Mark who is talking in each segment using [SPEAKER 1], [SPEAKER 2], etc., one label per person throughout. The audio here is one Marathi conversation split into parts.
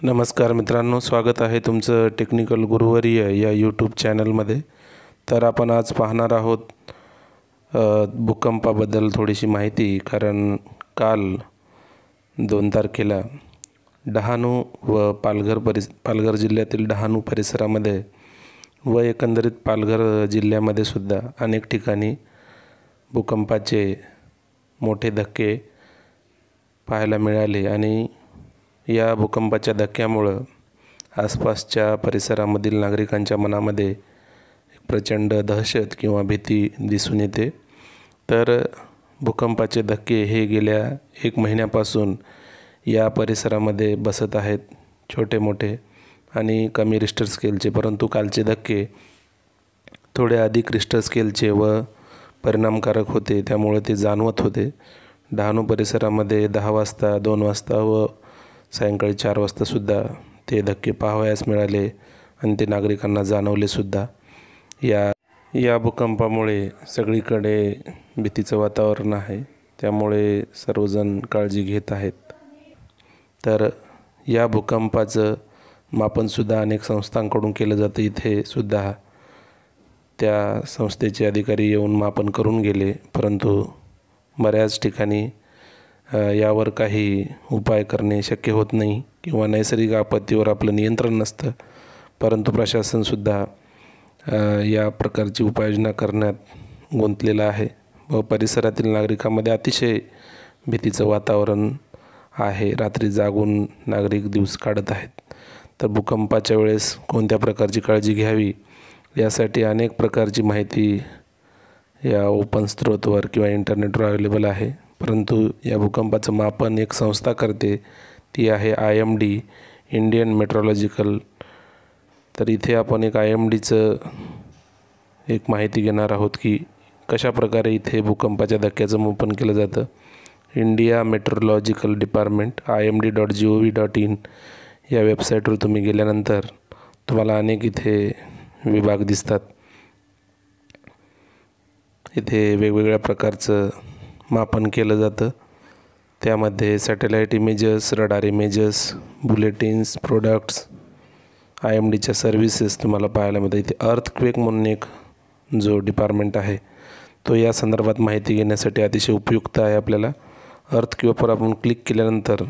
[SPEAKER 1] नमस्कार मित्रांनो स्वागत आहे तुमचं टेक्निकल गुरुवर्य या यूट्यूब चॅनलमध्ये तर आपण आज पाहणार आहोत भूकंपाबद्दल थोडीशी माहिती कारण काल दोन तारखेला डहाणू व पालघर परिस पालघर जिल्ह्यातील डहाणू परिसरामध्ये व एकंदरीत पालघर जिल्ह्यामध्ये सुद्धा अनेक ठिकाणी भूकंपाचे मोठे धक्के पाहायला मिळाले आणि या भूकंपाच्या धक्क्यामुळं आसपासच्या परिसरामधील नागरिकांच्या मनामध्ये एक प्रचंड दहशत किंवा भीती दिसून येते. तर भूकंपाचे धक्के हे गेल्या एक महिन्यापासून या परिसरामध्ये बसत आहेत छोटे मोठे आणि कमी रिस्टर स्केलचे परंतु कालचे धक्के थोडे अधिक रिस्टर स्केलचे व परिणामकारक होते. त्यामुळे ते जाणवत होते. डहाणू परिसरामध्ये दहा वाजता दोन वाजता व सायंकाळी चार वाजतासुद्धा ते धक्के पाहावयास मिळाले आणि ते नागरिकांना जाणवले सुद्धा. या या भूकंपामुळे सगळीकडे भीतीचं वातावरण आहे. त्यामुळे सर्वजण काळजी घेत आहेत. तर या भूकंपाचं मापनसुद्धा अनेक संस्थांकडून केलं जातं. इथे सुद्धा त्या संस्थेचे अधिकारी येऊन मापन करून गेले. परंतु बऱ्याच ठिकाणी यावर काही उपाय करणे शक्य होत नाही किंवा नैसर्गिक आपत्तीवर आपलं नियंत्रण नसतं. परंतु प्रशासनसुद्धा या प्रकारची उपाययोजना करण्यात गुंतलेलं आहे व परिसरातील नागरिकांमध्ये अतिशय भीतीचं वातावरण आहे. रात्री जागून नागरिक दिवस काढत आहेत. तर भूकंपाच्या वेळेस कोणत्या प्रकारची काळजी घ्यावी यासाठी अनेक प्रकारची माहिती या ओपन स्त्रोतवर किंवा इंटरनेटवर अवेलेबल आहे. परंतु या भूकंपाचं मापन एक संस्था करते. ती आहे I M D Indian meteorological. तर इथे आपण एक आय एम डीचं एक माहिती घेणार आहोत की कशा प्रकारे इथे भूकंपाच्या धक्क्याचं मापन केलं जातं. India meteorological department I M D dot G O V dot in या वेबसाईटवर तुम्ही गेल्यानंतर तुम्हाला अनेक इथे विभाग दिसतात. इथे वेगवेगळ्या प्रकारचं मापन केलं जातं. त्यामध्ये satellite images radar images bulletins products I M डीच्या सर्व्हिसेस तुम्हाला पाहायला मिळतात. इथे अर्थक्वेक म्हणून एक जो डिपार्टमेंट आहे तो या संदर्भात माहिती घेण्यासाठी अतिशय उपयुक्त आहे आपल्याला. अर्थक्वेकवर आपण क्लिक केल्यानंतर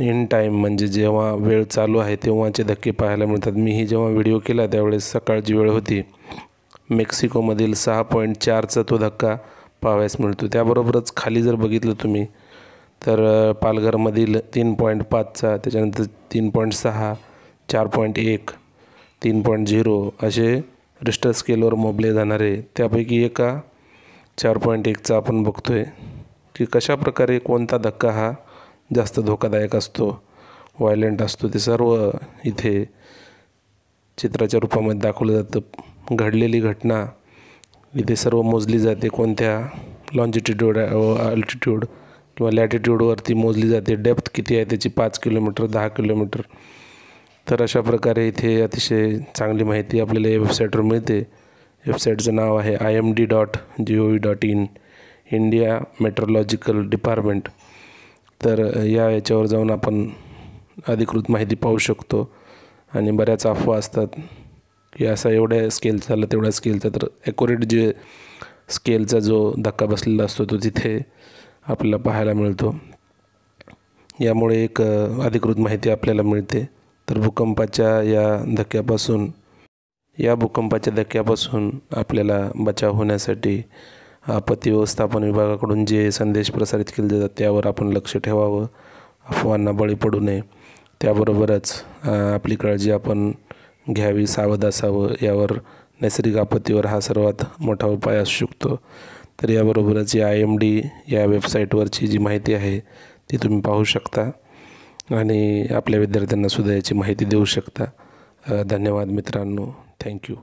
[SPEAKER 1] इन टाईम म्हणजे जेव्हा वेळ चालू आहे तेव्हाचे धक्के पाहायला मिळतात. मीही जेव्हा व्हिडिओ केला त्यावेळेस सकाळची वेळ होती. मेक्सिकोमधील सहा पॉईंट चारचा तो धक्का पाहावयास मिळतो. त्याबरोबरच खाली जर बघितलं तुम्ही तर पालघरमधील तीन पॉईंट पाचचा त्याच्यानंतर तीन पॉईंट सहा चार पॉईंट एक तीन पॉईंट झिरो असे रिस्टर स्केलवर मोबले जाणारे. त्यापैकी एका चार पॉईंट एकचा आपण बघतो आहे की कशा प्रकारे कोणता धक्का हा जास्त धोकादायक असतो व्हायलेंट असतो. ते सर्व इथे चित्राच्या रूपामध्ये दाखवलं जातं. घडलेली घटना इथे सर्व मोजली जाते. कोणत्या लॉन्जिट्यूड अल्टिट्यूड किंवा लॅटिट्यूडवरती मोजली जाते. डेप्थ किती आहे त्याची? पाच किलोमीटर दहा किलोमीटर तर अशा प्रकारे इथे अतिशय चांगली माहिती आपल्याला या वेबसाईटवर मिळते. वेबसाईटचं नाव आहे I M D dot G O V dot in India meteorological department तर या याच्यावर जाऊन आपण अधिकृत माहिती पाहू शकतो. आणि बऱ्याच अफवा असतात. की असा एवढ्या स्केलचा झाला तेवढ्या स्केलचा तर ॲक्युरेट जे स्केलचा जो धक्का बसलेला असतो तो तिथे आपल्याला पाहायला मिळतो. यामुळे एक अधिकृत माहिती आपल्याला मिळते. तर भूकंपाच्या या धक्क्यापासून या भूकंपाच्या धक्क्यापासून आपल्याला बचाव होण्यासाठी आपत्ती व्यवस्थापन विभागाकडून जे संदेश प्रसारित केले जातात त्यावर आपण लक्ष ठेवावं. अफवांना बळी पडू नये. त्याबरोबरच आपली काळजी आपण घ्यावी सावध असावं यावर नैसर्गिक आपत्तीवर हा सर्वात मोठा उपाय असू शकतो. तर याबरोबरच या आय एम डी या वेबसाईटवरची जी माहिती आहे ती तुम्ही पाहू शकता आणि आपल्या विद्यार्थ्यांनासुद्धा याची माहिती देऊ शकता. धन्यवाद मित्रांनो. थँक्यू